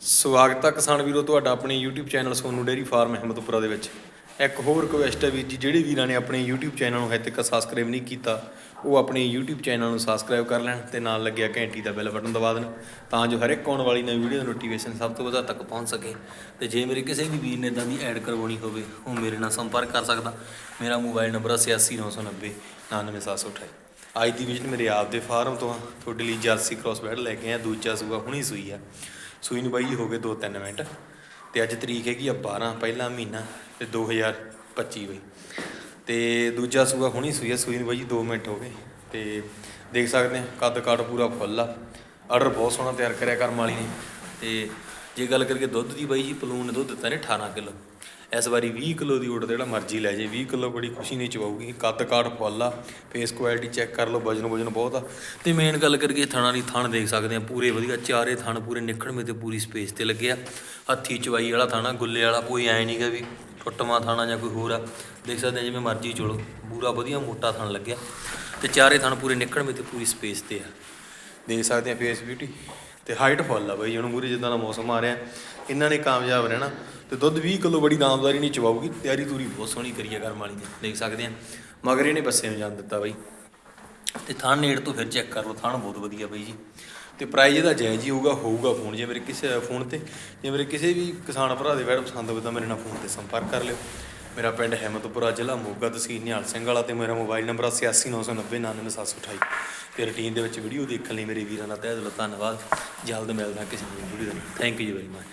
ਸਵਾਗਤ ਹੈ ਕਿਸਾਨ ਵੀਰੋ ਤੁਹਾਡਾ ਆਪਣੇ YouTube channel Sonu dairy farm Ahmadpura ਦੇ ਵਿੱਚ। ਇੱਕ ਹੋਰ ਰਿਕੁਐਸਟ ਹੈ ਵੀ ਜੀ, ਜਿਹੜੇ ਵੀਰਾਂ ਨੇ ਆਪਣੇ YouTube ਚੈਨਲ ਨੂੰ ਹਜੇ ਤੱਕ ਸਬਸਕ੍ਰਾਈਬ ਨਹੀਂ ਕੀਤਾ, ਉਹ ਆਪਣੇ YouTube ਚੈਨਲ ਨੂੰ ਸਬਸਕ੍ਰਾਈਬ ਕਰ ਲੈਣ ਤੇ ਨਾਲ ਲੱਗਿਆ ਘੰਟੀ ਦਾ ਬੈਲ ਬਟਨ ਦਬਾ ਦੇਣ, ਤਾਂ ਜੋ ਹਰ ਇੱਕ ਆਉਣ ਵਾਲੀ ਨਵੀਂ ਵੀਡੀਓ ਦੀ ਨੋਟੀਫਿਕੇਸ਼ਨ ਸਭ ਤੋਂ ਵੱਧ ਤੱਕ ਪਹੁੰਚ ਸਕੇ। ਤੇ ਜੇ ਮੇਰੇ ਕਿਸੇ ਵੀ ਵੀਰ ਨੇ ਇਦਾਂ ਦੀ ਐਡ ਕਰਵਾਉਣੀ ਹੋਵੇ, ਉਹ ਮੇਰੇ ਨਾਲ ਸੰਪਰਕ ਕਰ ਸਕਦਾ। ਮੇਰਾ ਮੋਬਾਈਲ ਨੰਬਰ 86990 99728 ਅੱਜ ਦੀ ਵਿਜ਼ਿਟ ਮੇਰੇ ਆਪ ਦੇ ਫਾਰਮ ਤੋਂ ਆ। ਤੁਹਾਡੇ ਲਈ ਜਰਸੀ ਕ੍ਰਾਸ ਬੈਡ ਲੈ ਕੇ ਆਇਆ। ਦੂਜਾ ਸੂਆ ਹੁਣੀ ਸੂਈ ਆ। ਸੂਈ ਨੂੰ ਬਾਈ ਹੋ ਗਏ 2-3 ਮਿੰਟ। ਤੇ ਅੱਜ ਤਰੀਕ ਹੈਗੀ ਆ 12 ਪਹਿਲਾ ਮਹੀਨਾ ਤੇ 2025 ਬਈ। ਤੇ ਦੂਜਾ ਸੂਆ ਹੁਣੀ ਸੂਈ ਆ। ਸੂਈ ਨੂੰ ਬਾਈ ਜੀ 2 ਮਿੰਟ ਹੋ ਗਏ। ਤੇ ਦੇਖ ਸਕਦੇ ਆ ਕੱਦ ਕਾਟ ਪੂਰਾ ਫੁੱਲ ਆ। ਆਰਡਰ ਬਹੁਤ ਸੋਹਣਾ ਤਿਆਰ ਕਰਿਆ ਕਰਮ ਵਾਲੀ ਨੇ। ਤੇ ਜੇ ਗੱਲ ਕਰੀਏ ਦੁੱਧ ਦੀ ਬਾਈ ਜੀ, ਪਲੂਨ ਨੇ ਦੁੱਧ ਦਿੱਤਾ ਨੇ 18 ਕਿਲੋ। ਇਸ ਵਾਰੀ 20 ਕਿਲੋ ਦੀ ਓਟ ਜਿਹੜਾ ਮਰਜ਼ੀ ਲੈ ਜੇ 20 ਕਿਲੋ ਬੜੀ ਖੁਸ਼ੀ ਨਹੀਂ ਚਵਾਉਗੀ ਕੱਦ ਕਾਠ ਫੁੱਲ ਆ ਫੇਸ ਕੁਆਲਿਟੀ ਚੈੱਕ ਕਰ ਲਓ, ਵਜਨ ਵਜਨ ਬਹੁਤ ਆ। ਤੇ ਮੇਨ ਗੱਲ ਕਰੀਏ ਥਣਾ ਦੀ ਥਣ ਦੇਖ ਸਕਦੇ ਆ, ਪੂਰੇ ਵਧੀਆ, ਚਾਰੇ ਥਣ ਪੂਰੇ ਨਿਖੜਵੇਂ ਤੇ ਪੂਰੀ ਸਪੇਸ ਤੇ ਲੱਗੇ ਆ। ਹੱਥੀ ਚਵਾਈ ਵਾਲਾ ਥਾਣਾ, ਗੁੱਲੇ ਵਾਲਾ, ਕੋਈ ਐ ਨਹੀਂਗਾ ਵੀ ਟੁੱਟਵਾਂ ਥਾਣਾ ਜਾਂ ਕੋਈ ਹੋਰ ਆ। ਦੇਖ ਸਕਦੇ ਆ, ਜਿਵੇਂ ਮਰਜ਼ੀ ਚੋਲੋ, ਪੂਰਾ ਵਧੀਆ ਮੋਟਾ ਥਣ ਲੱਗਿਆ। ਤੇ ਚਾਰੇ ਥਣ ਪੂਰੇ ਨਿਖੜਵੇਂ ਤੇ ਪੂਰੀ ਸਪੇਸ ਤੇ ਆ। ਦੇਖ ਸਕਦੇ ਆ ਫੇਸ ਬਿਊਟੀ ਤੇ ਹਾਈਟ ਫੁੱਲ ਆ ਬਈ ਹੁਣ ਮੂਰੇ ਜਿੱਦਾਂ ਦਾ ਮੌਸਮ ਆ ਰਿਹਾ ਇਹਨਾਂ ਨੇ ਕਾਮਯਾਬ ਰਹਿਣਾ। ਤੇ ਦੁੱਧ 20 ਕਿਲੋ ਬੜੀ ਨਾਮਦਾਰੀ ਨਹੀਂ ਚਵਾਉਗੀ ਤਿਆਰੀ ਤੂਰੀ ਬਹੁਤ ਸੋਹਣੀ ਕਰੀ ਆ ਕਰਮ ਵਾਲੀ ਨੇ ਦੇਖ ਸਕਦੇ ਆ। ਮਗਰ ਇਹਨੇ ਬੱਸੇ ਨੂੰ ਜਾਣ ਦਿੱਤਾ ਬਈ। ਤੇ ਥਾਣ ਨੇੜ ਤੋਂ ਫਿਰ ਚੈੱਕ ਕਰ ਲਓ ਥਾਣ ਬਹੁਤ ਵਧੀਆ ਬਈ ਜੀ। ਤੇ ਪ੍ਰਾਈਜ਼ ਇਹਦਾ ਜਾਇਜ਼ ਹੀ ਹੋਊਗਾ ਹੋਊਗਾ ਫੋਨ ਜੇ ਮੇਰੇ ਕਿਸੇ ਫੋਨ ਤੇ, ਜੇ ਮੇਰੇ ਕਿਸੇ ਵੀ ਕਿਸਾਨ ਭਰਾ ਦੇ ਵੈਡ ਪਸੰਦ ਹੋਵੇ ਤਾਂ ਮੇਰੇ ਨਾਲ ਫੋਨ ਤੇ ਸੰਪਰਕ ਕਰ ਲਿਓ। ਮੇਰਾ ਪਿੰਡ ਹਿੰਮਤਪੁਰਾ ਜ਼ਿਲ੍ਹਾ ਮੋਗਾ ਤਹਿਸੀਲ ਨਿਹਾਲ ਸਿੰਘ ਵਾਲਾ ਤੇ ਮੇਰਾ ਮੋਬਾਈਲ ਨੰਬਰ 8899099778 ਤੇ ਰੁਟੀਨ ਦੇ ਵਿੱਚ ਵੀਡੀਓ ਦੇਖਣ ਲਈ ਮੇਰੇ ਵੀਰਾਂ ਦਾ ਤਹਿ ਦਿਲੋਂ ਧੰਨਵਾਦ। ਜਲਦ ਮਿਲਦਾ ਕਿਸੇ ਨਵੀਂ ਵੀਡੀਓ ਦੇ ਨਾਲ। Thank you very much